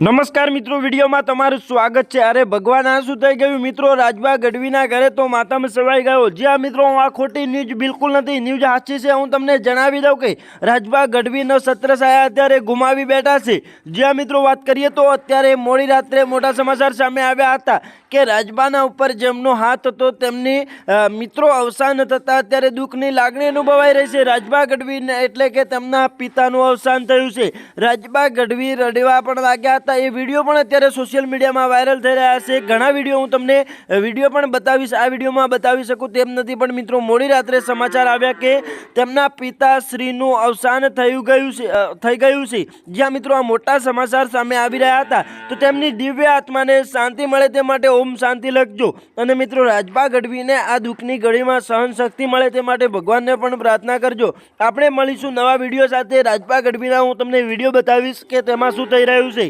નમસ્કાર મિત્રો, વિડીયોમાં તમારું સ્વાગત છે. અરે ભગવાન, આ શું થઈ ગયું? મિત્રો રાજબા ગઢવીના ઘરે તો માતામાં સવાઈ ગયો. જ્યાં મિત્રો, હું આ ખોટી ન્યૂઝ બિલકુલ નથી. ન્યૂઝ સાચી છે, હું તમને જણાવી દઉં કે રાજબા ગઢવીનો સત્ર સાયા અત્યારે ગુમાવી બેઠા છે. જ્યાં મિત્રો, વાત કરીએ તો અત્યારે મોડી રાત્રે મોટા સમાચાર સામે આવ્યા હતા કે રાજબાના ઉપર જેમનો હાથ હતો, તેમની મિત્રો અવસાન થતાં અત્યારે દુઃખની લાગણી અનુભવાઈ રહી છે. રાજબા ગઢવીને એટલે કે તેમના પિતાનું અવસાન થયું છે. રાજબા ગઢવી રડવા પણ લાગ્યા હતા એ વીડિયો પણ અત્યારે સોશિયલ મીડિયામાં વાયરલ થઈ રહ્યા છે. ઘણા વીડિયો હું તમને વીડિયો પણ બતાવીશ. આ વિડીયોમાં બતાવી શકું તેમ નથી, પણ મિત્રો, મોડી રાત્રે સમાચાર આવ્યા કે તેમના પિતાશ્રીનું અવસાન થયું ગયું છે થઈ ગયું છે. જ્યાં મિત્રો આ મોટા સમાચાર સામે આવી રહ્યા હતા, તો તેમની દિવ્ય આત્માને શાંતિ મળે તે માટે ઓમ શાંતિ લખજો. અને મિત્રો રાજપા ગઢવીને આ દુઃખની ઘડીમાં સહન શક્તિ મળે તે માટે ભગવાનને પણ પ્રાર્થના કરજો. આપણે મળીશું નવા વીડિયો સાથે. રાજપા ગઢવીના હું તમને વીડિયો બતાવીશ કે તેમાં શું થઈ રહ્યું છે.